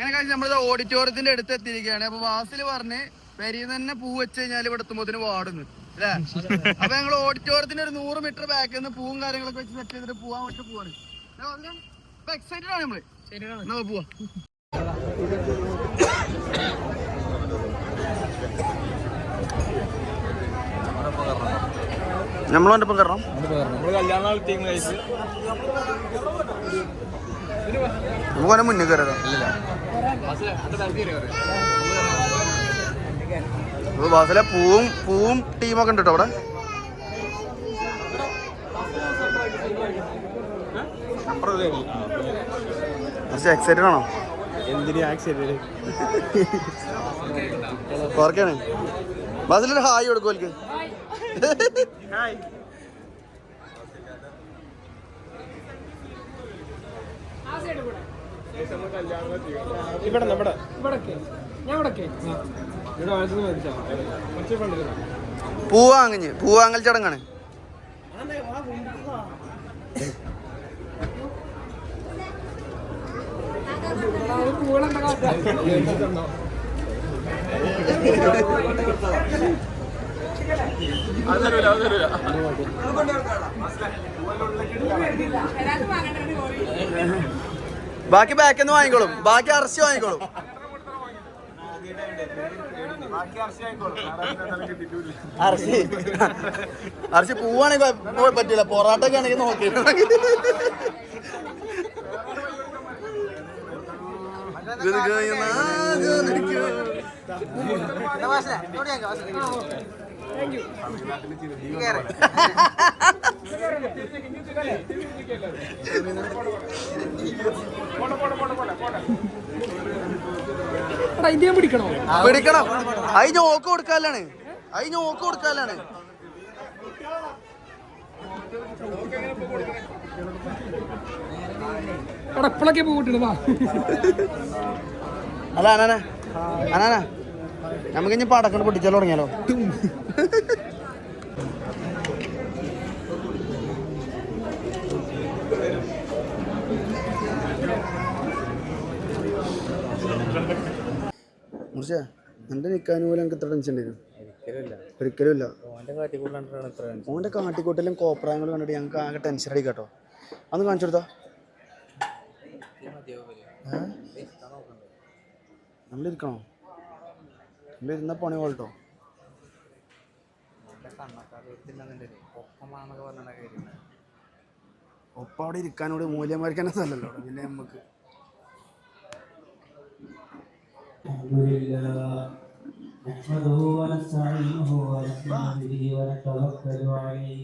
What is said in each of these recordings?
അങ്ങനെ കഴിഞ്ഞ് നമ്മളിത് ഓഡിറ്റോറിയത്തിന്റെ അടുത്ത് എത്തിയിരിക്കുകയാണ് അപ്പൊ വാസിൽ പറഞ്ഞ് പെരിയ തന്നെ പൂ വെച്ച് കഴിഞ്ഞാൽ ഇവിടെ എത്തുമ്പോത്തിന് വാടുന്നു. അല്ലേ? അപ്പൊ ഞങ്ങൾ ഓഡിറ്റോറിയത്തിന്റെ ഒരു നൂറ് മീറ്റർ ബാക്കിൽ നിന്ന് പൂവും കാര്യങ്ങളൊക്കെ വെച്ച് സെറ്റ് ചെയ്തിട്ട് പോവാൻ വേണ്ടി പോവാണ്. എക്സൈറ്റഡ് ആണ് നമ്മൾ. എന്നാ പോവാ നമ്മളോന്റെ ഒപ്പം കയറണം നമുക്ക് മുന്നേ കയറാം ബാസിലെ പൂവും പൂവും ടീമൊക്കെ ഉണ്ട് കേട്ടോ അവിടെ. എക്സൈറ്റഡ് ആണോ? എന്തിനു ആക്സിഡന്റ് ഓർക്കാണ് ബാസിലൊരു ഹായ് കൊടുക്കും ഓൽക്ക് ഇവിടെ നമ്മുടെ ഇവിടൊക്കെ. ഞാൻ ഇവിടൊക്കെ. ഇവിടെ വാങ്ങിച്ചത് മേടിച്ചാ കുറച്ച് ഫണ്ട് പൂ വാങ്ങിഞ്ഞ് പൂ വാങ്ങൽ ചടങ്ങാണ്. അത് ബാക്കി ബാക്കിൽ നിന്ന് വാങ്ങിക്കോളും. ബാക്കി അറസ്റ്റ് വാങ്ങിക്കോളും. അറച്ചി. അറച്ചി പൂവാണെങ്കിൽ പറ്റില്ല പൊറാട്ടൊക്കെ ആണെങ്കിൽ നോക്കി ഇത് ഇത് ഞാൻ പിടിക്കണോ? പിടിക്കണം. അയി നോക്ക് കൊടുക്കാലാണ് അയി നോക്ക് കൊടുക്കാലാണ് എടാ ഇപ്പോഴൊക്കെ പൂ കിട്ടണ വാ. അല്ല അനാന. അനാന. നമുക്ക് ഇനി പടക്കണ്ട് പൊട്ടിച്ചാൽ തുടങ്ങിയാലോ മുറിച്ച എന്റെ നിൽക്കാൻ പോലും എനിക്ക് ഇത്ര ടെൻഷൻ ഒരിക്കലും ഇല്ല ഓന്റെ കാട്ടിക്കൂട്ടലും കോപ്രായങ്ങളും കണ്ടിട്ട് ഞങ്ങൾക്ക് ആകെ ടെൻഷൻ അടി കേട്ടോ അന്ന് കാണിച്ചു കൊടുത്താ? നമ്മളിരിക്കണോ? നമ്മളിരുന്ന പണി പോലട്ടോ ഒപ്പം അവിടെ ഇരിക്കാനോട് മൂല്യം വരയ്ക്കാനൊന്നും അല്ലല്ലോ പിന്നെ നമുക്ക് الحمد لله نحمده ونستعينه ونستهديه به ونتوكل عليه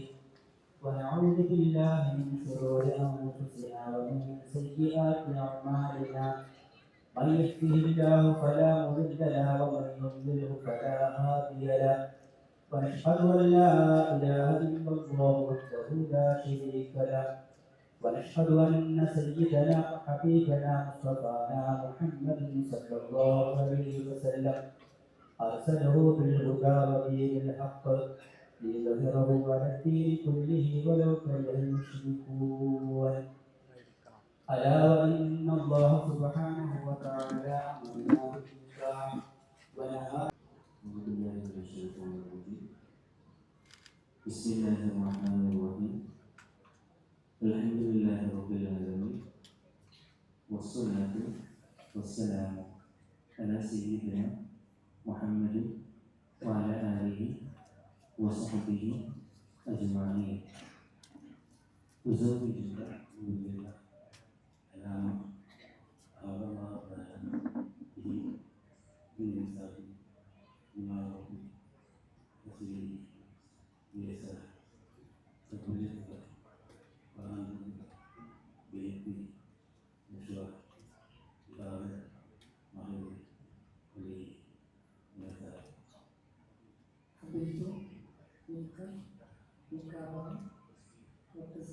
ونعوذ بالله من شرور انفسنا ومن سيئات اعمالنا من يهده الله فلا مضل له ومن يضلله فلا هادي له ونشهد ان لا اله الا الله وحده لا شريك له ونشهد أن سيدنا وحبيبنا مصطفانا محمد صلى الله عليه وسلم أرسله بالهدى ودين الحق ليظهره على الدين كله ولو كره المشركون. ألا وإن الله سبحانه وتعالى أعوذ بالله من الشيطان الرجيم. بسم الله الرحمن الرحيم. الحمد لله رب العالمين والصلاة والسلام على سيدنا محمد وعلى آله وصحبه أجمعين. أزوجك بالله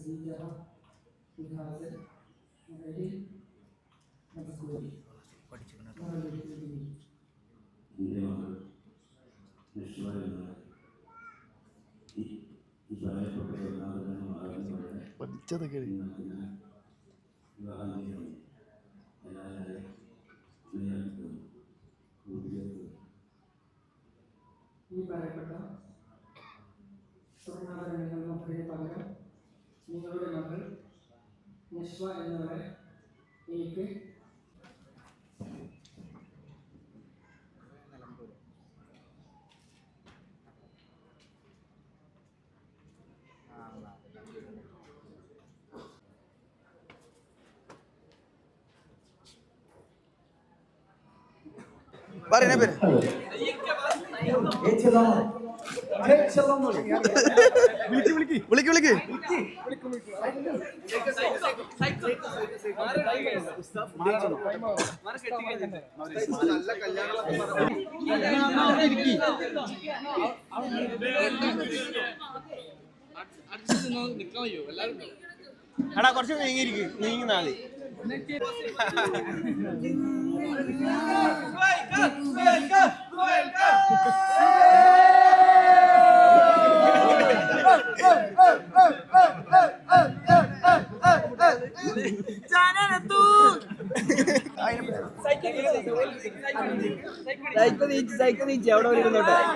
സീജറ വിഹാസ് മുരളി നമസ്കൂരി പഠിച്ചത് കഴിഞ്ഞു ഈ പറയപ്പെട്ട സ്വർണാഭരണങ്ങൾ മക്കളുടെ പകരം പഠിച്ചതൊക്കെ വിവാഹം വിശ്വ എന്നിവരെ എനിക്ക് പറയുന്ന പേര് വിളിക്ക്. വിളിക്ക് എടാ കുറച്ച് നീങ്ങിയിരിക്കും. നീങ്ങുന്നാ മതി.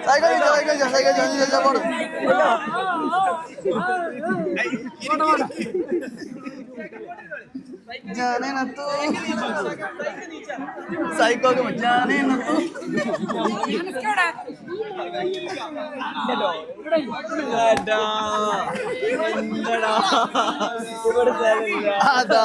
സൈക്കിൾ ചോദിച്ചോ, സൈക്കിൾ ചോദിച്ചോ, സൈക്കിൾ ചോദിച്ചോ, പോട്. ഞാനേനത്തു. സൈക്കോക്ക് ഞാനേനത്തു. അതാ.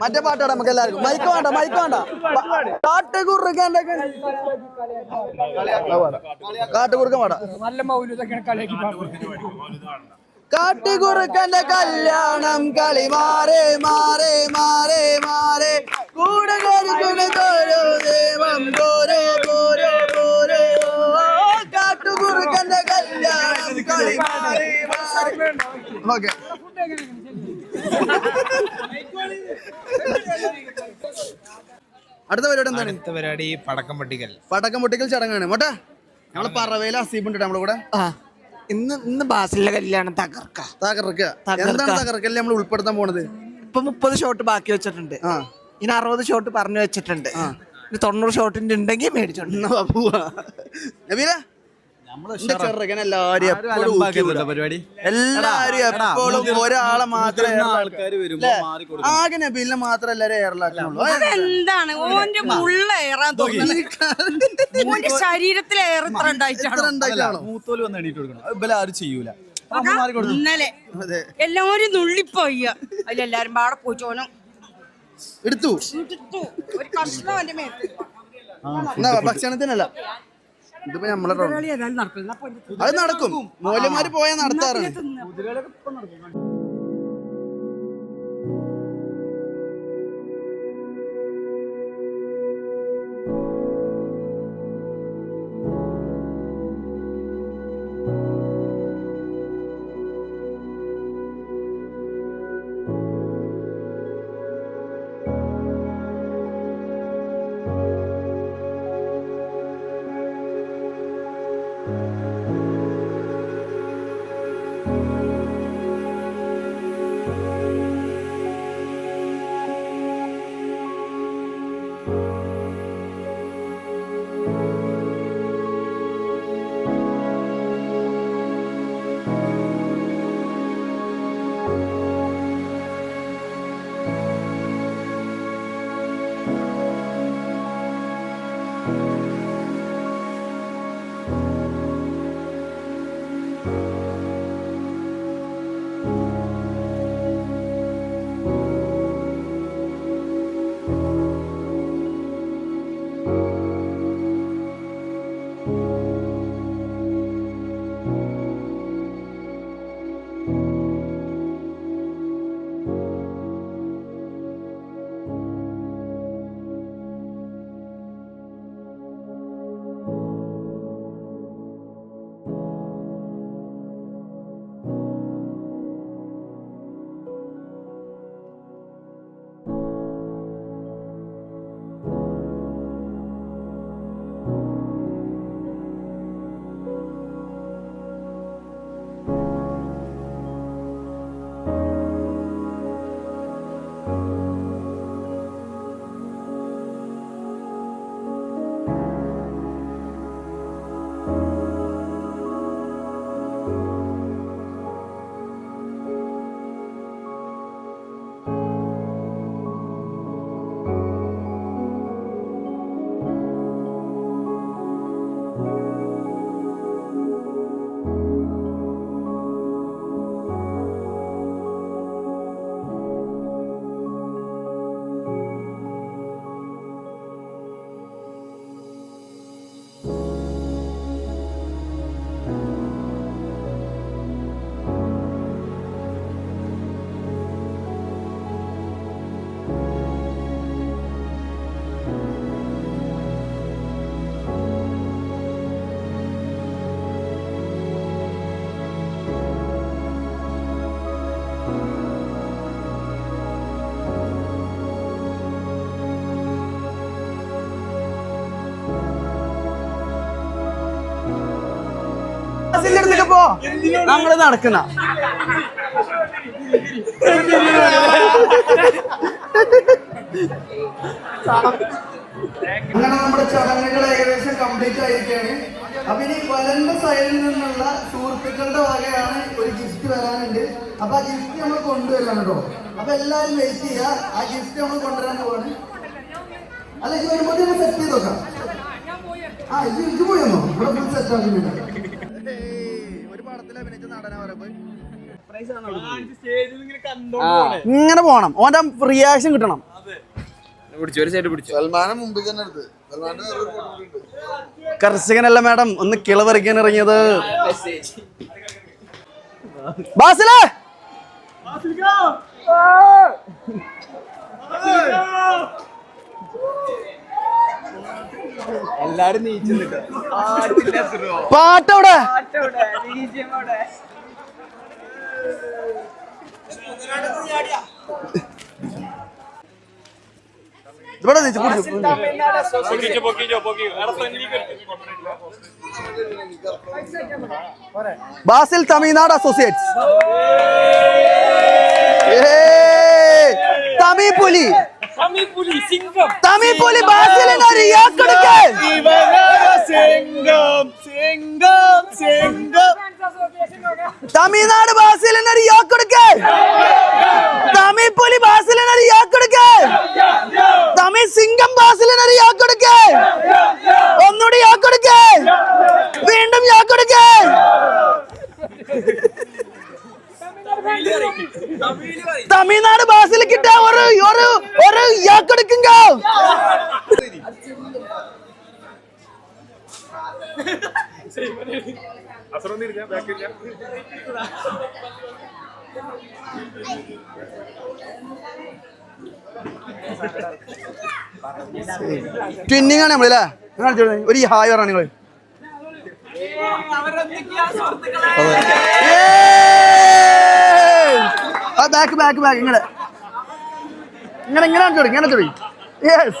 മറ്റേ പാട്ടാടാ നമുക്ക് എല്ലാവർക്കും. മൈക്ക് വേണ്ട മൈക്ക് വേണ്ട. കാട്ടുകുറുക്കൻ പാടാ. നല്ല കാട്ടുകുറുക്കന്റെ കല്യാണം കളി മാറേ മാറേ മാറേ മാറേ. കൂടെ കരിക്കുന്ന തോരോ ദേവം തോരോ തോരോ തോരോ. കാട്ടുകുറുക്കന്റെ കല്യാണം കളി മാറേ മാറേ. ഓക്കെ അടുത്ത പരിപാടി എന്താണ്? അടുത്ത പരിപാടി പടക്കം പൊട്ടിക്കൽ. പടക്കം പൊട്ടിക്കൽ ചടങ്ങാണ്. മോട്ടെ ഞങ്ങൾ അസീബ് ഉണ്ട് നമ്മുടെ കൂടെ. ആ. ഇന്ന് ഇന്ന് ബാസിലെ കല്യാണം തകർക്ക. തകർക്കുക തകർക്ക. എന്താണ് തകർക്കല്ലേ നമ്മൾ ഉൾപ്പെടുത്താൻ പോണത്? ഇപ്പൊ മുപ്പത് ഷോട്ട് ബാക്കി വെച്ചിട്ടുണ്ട്. ആ. ഇനി അറുപത് ഷോട്ട് പറഞ്ഞു വെച്ചിട്ടുണ്ട്. ഇനി തൊണ്ണൂറ് ഷോട്ടിന്റെ ഉണ്ടെങ്കിൽ മേടിച്ചോണ്ട്. നബീല എല്ലാരും എപ്പോഴും ഒരാളെ മാത്രമേ ആൾക്കാർ വരുമ്പോ? ആകെ നബീലിനെ മാത്രം എല്ലാരും എന്താണ് ഓന്റെ മുള്ള ഏറാൻ തോന്നുന്നത്. ഓന്റെ ശരീരത്തിൽ ഏറെ ഇത്ര ഉണ്ടായിട്ടാണോ? ഉണ്ടായിട്ടാണോ? മൂത്തോൽ വന്ന് എണീറ്റ് കൊടുക്കണം. ഇവലെ ആരും ചെയ്യൂല. ഇന്നലെ അതെ. എല്ലാവരും നുള്ളിപ്പോയി. അതിലെല്ലാരും പാടെ പോയിച്ചോനും എടുത്തു. എടുത്തു. ഒരു കഷ്ണം എന്റെ മേത്ത്. ഭക്ഷണത്തിനല്ല. ഇതിപ്പോ നമ്മളെ അത് നടക്കും. മൂല്യന്മാര് പോയാൽ നടത്താറാണ് ബാസിന്റെ നമ്മൾ നടക്കുന്ന. അങ്ങനെ നമ്മുടെ ചടങ്ങുകൾ ഏകദേശം കംപ്ലീറ്റ് ആയിരിക്കുകയാണ്. അപ്പൊ ഇനി വലന്റെ സൈഡിൽ നിന്നുള്ള സുഹൃത്തുക്കളുടെ വകയാണ് ഒരു ഗിഫ്റ്റ് വരാനുണ്ട്. അപ്പൊ ആ ഗിഫ്റ്റ് നമ്മൾ കൊണ്ടുവരാണ് കേട്ടോ. അപ്പൊ എല്ലാരും വെയിറ്റ് ചെയ്യുക. ആ ഗിഫ്റ്റ് നമ്മൾ കൊണ്ടുവരാൻ പോവാണ്. അല്ല ഇത് വരുമ്പോൾ സെറ്റ് ചെയ്ത് നോക്കാം ആ ഇത് ഇത് പോയെന്നോ ഇവിടെ ഫുൾ സെറ്റ് ആക്കുന്നുണ്ട് ഇങ്ങനെ പോണം. ഓന്റെ റിയാക്ഷൻ കിട്ടണം. കർഷകനല്ല മാഡം? ഒന്ന് കിളവറിക്കാൻ ഇറങ്ങിയത്. ബാസിലേ! എല്ലാരും പാട്ടവിടെ? ഇവിടെ. ബാസിൽ തമിഴ്നാട് അസോസിയേറ്റ്സ്. തമിഴ് പുലി തമിഴ് പുലി ബാസിലിന് ഒരു ഇയാൾക്കെടുക്ക്. തമിഴ്നാട് ബാസിലിന് ഒരു ഇയാൾക്കെടുക്ക്. തമിഴ് പുലി ബാസിലിന് ഒരു ഇയാൾക്കെടുക്ക്. തമിഴ് സിംഗം ബാസിലിന് ഒരു. ഒന്നുകൂടി ഇയാൾക്കെടുക്ക്. വീണ്ടും ഇയാൾക്കെടുക്ക്. തമിഴ്നാട് ബാസിൽ കിട്ട ഒരു ഒരു ഒരു ഇയാൾക്കെടുക്കുങ്ക ട്വിന്നിങ് ആണ് നമ്മളല്ലേ. ഒരു ഹായ് പറ നിങ്ങൾ ബാക്ക് ബാക്ക് ബാക്ക് ഇങ്ങനെ. ഇങ്ങനെ ഇങ്ങനെ കാണിച്ചോളൂ ഇങ്ങനെ ചോടി യെസ്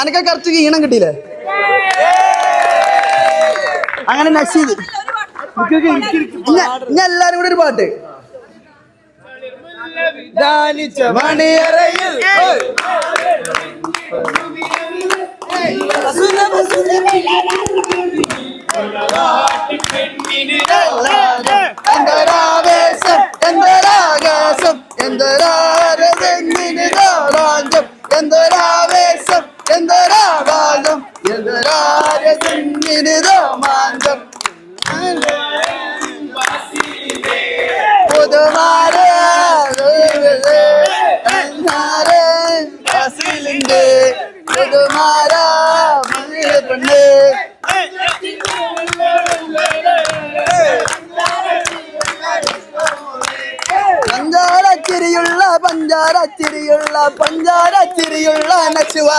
അനക്ക കറച്ച് ഈണം കിട്ടിയില്ലേ? അങ്ങനെ നശീത് ഞാൻ എല്ലാരും കൂടെ ഒരു പാട്ട്. മണിയറയിൽ. எந்தராவேசம் எந்தராகாசம் எந்தராரதென்னிதாராஞ்சம் எந்தராவேசம் எந்தராகாசம் எந்தராரதென்னிதாமாஞ்சம் பொதுவாக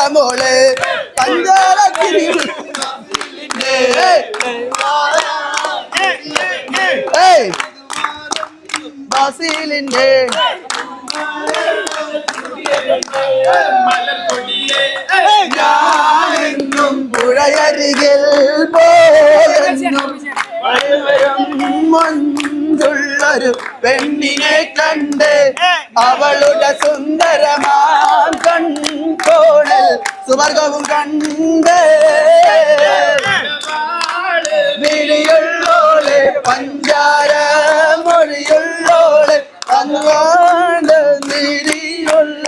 மோளே பஞ்சாரத்திரி வாசிலிண்டே புழையருகில் போயும் മഞ്ചുള്ളൊരു പെണ്ണിനെ കണ്ട് അവളുടെ സുന്ദരമാം കൺകോണൽ സുവർഗവും കണ്ട്. വിളിയുള്ളോളെ പഞ്ചാര മൊഴിയുള്ളോളെ അങ്ങാണ്ട് നിരിയുള്ള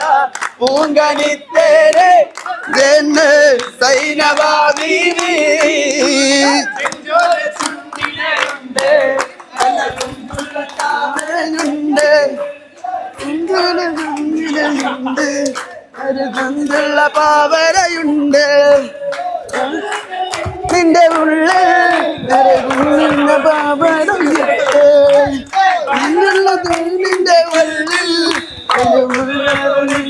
പൂങ്കണിത്തേരെ എന്ന് താമരനുണ്ട് കുങ്കുലുണ്ട് ഒരു കുന്തുള്ള പാവരയുണ്ട്. നിന്റെ ഉള്ളിൽ ഒരു കുന്തുള്ള പാവരയുണ്ട്. നിന്നുള്ള നിന്റെ ഉള്ളിൽ ഒരു ഉള്ളിൽ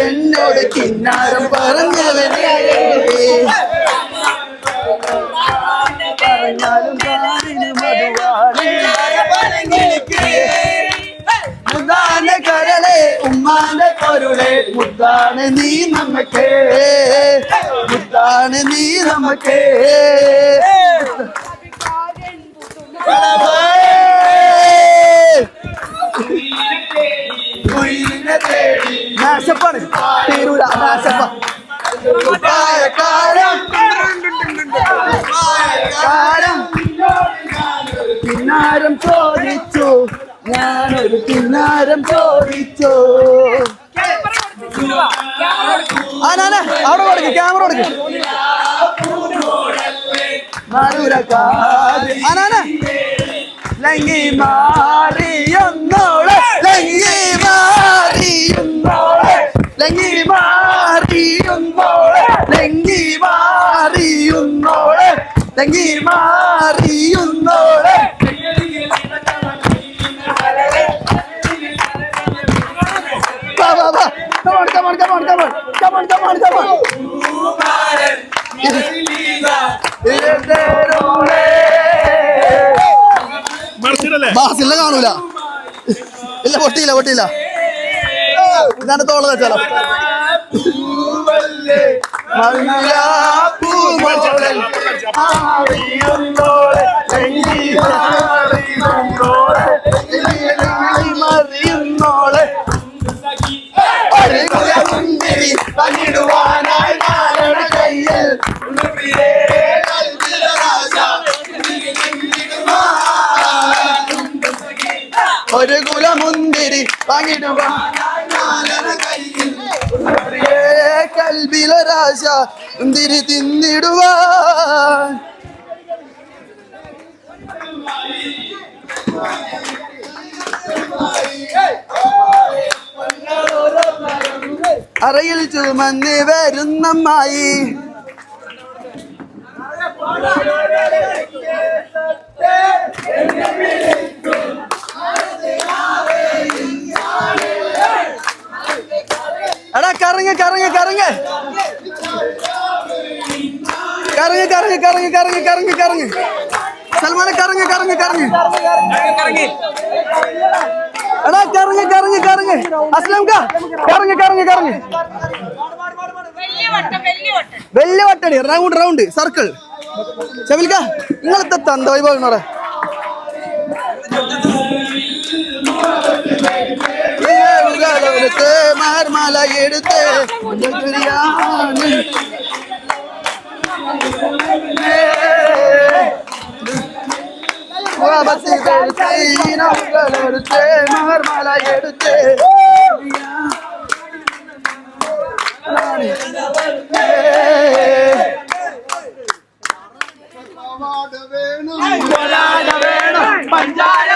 എന്നോട് കിന്നാരം പറഞ്ഞവനെ. പറഞ്ഞാലും മുദ്ദാന്റെ കരളെ ഉമ്മാന്റെ പൊരുളെ മുദ്ദാണ് നീ നമുക്ക്. മുത്താണ് നീ നമുക്ക്. നാശപ്പാണ്. തീരൂല നാശപ്പ. കാലം കാലം പിന്നാരം ചോദിച്ചു. ഞാനൊരു പിന്നാരം ചോദിച്ചു. ആനാന അവിടെ കൊടുക്ക് ക്യാമറ കൊടുക്ക്. ആനാന. ലങ്കി മാറിയൊന്നോളെ മാറിയൊന്നോളെ മാറിയുന്നോളെ മാറിയൊന്നോളെ. മാറിയുന്നോളെ മാറിയൊന്നോളെ മാറിയുന്നോളെ come on come on come on come on. Come on come on come on. ബാസില്ല കാണൂല. ഇല്ല പൊട്ടിയില്ല പൊട്ടിയില്ല. ഞാൻ തോള വെച്ചാലോ? ഒരു കുലമുന്തിരി പങ്കിടുവാനായി കൽബിലൊരാശ മുന്തിരി തിന്നിടുവാൻ. അറയിൽ ചുമന്ന് വരുന്നമ്മായി. എടാ കറങ്ങ് കറങ്ങ് കറങ്ങ്. കറങ്ങ് കറങ്ങ് കറങ്ങ് കറങ്ങ് കറങ്ങ് കറങ്ങ്. സൽമാനെ കറങ്ങ് കറങ്ങ് കറങ്ങ്. എടാ കറങ്ങ് കറങ്ങ് കറങ്ങ്. അസ്ലം കാ കറങ്ങ് കറങ്ങ് കറങ്ങ്. വലിയ വട്ടം വലിയ വട്ടം വലിയ വട്ടടി റൗണ്ട് റൗണ്ട് സർക്കിൾ ചെവിൽക്ക നിങ്ങളത്തെ തന്ത വൈഭവം எடுத்து மார்மலை எடுத்து எடுத்து மார்மலை எடுத்து வேணும் வேணும். பஞ்சாய